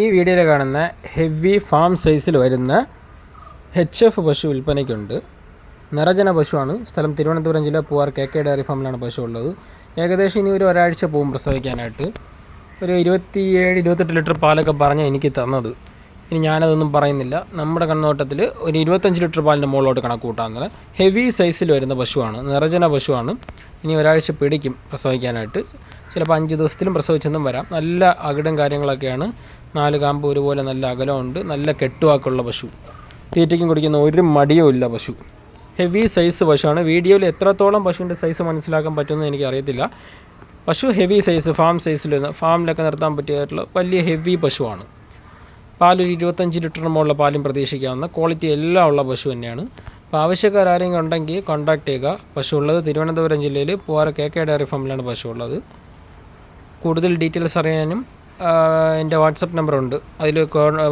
ഈ വീഡിയോയിൽ കാണുന്ന ഹെവി ഫാം സൈസിൽ വരുന്ന എച്ച് എഫ് പശു വിൽപ്പനയ്ക്കുണ്ട്. നിറജന പശുവാണ്. സ്ഥലം തിരുവനന്തപുരം ജില്ല പൂവാർ കെ കെ ഡയറി ഫാമിലാണ് പശു ഉള്ളത്. ഏകദേശം ഇനി ഒരു ഒരാഴ്ച പോകും പ്രസവിക്കാനായിട്ട്. ഒരു ഇരുപത്തിയേഴ് ഇരുപത്തെട്ട് ലിറ്റർ പാലൊക്കെ പറഞ്ഞാൽ എനിക്ക് തന്നത്. ഇനി ഞാനതൊന്നും പറയുന്നില്ല. നമ്മുടെ കണ്ണോട്ടത്തിൽ ഒരു ഇരുപത്തഞ്ച് ലിറ്റർ പാലിന്റെ മുകളിലോട്ട് കണക്ക് കൂട്ടാവുന്നത് ഹെവി സൈസിൽ വരുന്ന പശുവാണ്. നിറജന പശുവാണ്. ഇനി ഒരാഴ്ച പിടിക്കും പ്രസവിക്കാനായിട്ട്. ചിലപ്പോൾ അഞ്ച് ദിവസത്തിലും പ്രസവിച്ചെന്നും വരാം. നല്ല അകിടും കാര്യങ്ങളൊക്കെയാണ്. നാല് കാമ്പ് ഒരുപോലെ നല്ല അകലമുണ്ട്. നല്ല കെട്ടുവാക്കുള്ള പശു. തീറ്റയ്ക്കും കുടിക്കുന്ന ഒരു മടിയും ഇല്ല പശു. ഹെവി സൈസ് പശുവാണ്. വീഡിയോയിൽ എത്രത്തോളം പശുവിന്റെ സൈസ് മനസ്സിലാക്കാൻ പറ്റുമെന്ന് എനിക്ക് അറിയത്തില്ല. പശു ഹെവി സൈസ് ഫാം സൈസിൽ ഫാമിലൊക്കെ നിർത്താൻ പറ്റിയായിട്ടുള്ള വലിയ ഹെവി പശുവാണ്. പാൽ ഒരു ഇരുപത്തഞ്ച് ലിറ്ററിന് മുകളിൽ പാലും പ്രതീക്ഷിക്കാവുന്ന ക്വാളിറ്റി എല്ലാം ഉള്ള പശു തന്നെയാണ്. അപ്പോൾ ആവശ്യക്കാർ ആരെങ്കിലും ഉണ്ടെങ്കിൽ കോൺടാക്ട് ചെയ്യുക. പശു ഉള്ളത് തിരുവനന്തപുരം ജില്ലയിൽ പൂവാറ കെ കെ ഡയറി ഫാമിലാണ് പശു ഉള്ളത്. കൂടുതൽ ഡീറ്റെയിൽസ് അറിയാനും എന്റെ വാട്സപ്പ് നമ്പറുണ്ട്. അതിൽ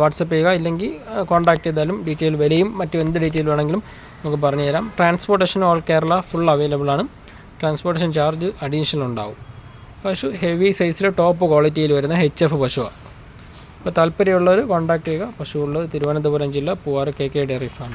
വാട്സപ്പ് ചെയ്യുക ഇല്ലെങ്കിൽ കോൺടാക്ട് ചെയ്താലും ഡീറ്റെയിൽ വിലയും മറ്റു എന്ത് ഡീറ്റെയിൽ വേണമെങ്കിലും നമുക്ക് പറഞ്ഞു തരാം. Transportation all Kerala full available ആണ്. ട്രാൻസ്പോർട്ടേഷൻ ചാർജ് അഡീഷണൽ ഉണ്ടാവും. പശു ഹെവി സൈസിൽ ടോപ്പ് ക്വാളിറ്റിയിൽ വരുന്ന എച്ച് എഫ് പശുവാണ് അപ്പോൾ താല്പര്യമുള്ളവർ കോൺടാക്ട് ചെയ്യുക. പശു ഉള്ളത് തിരുവനന്തപുരം ജില്ല Poovar K K dairy farm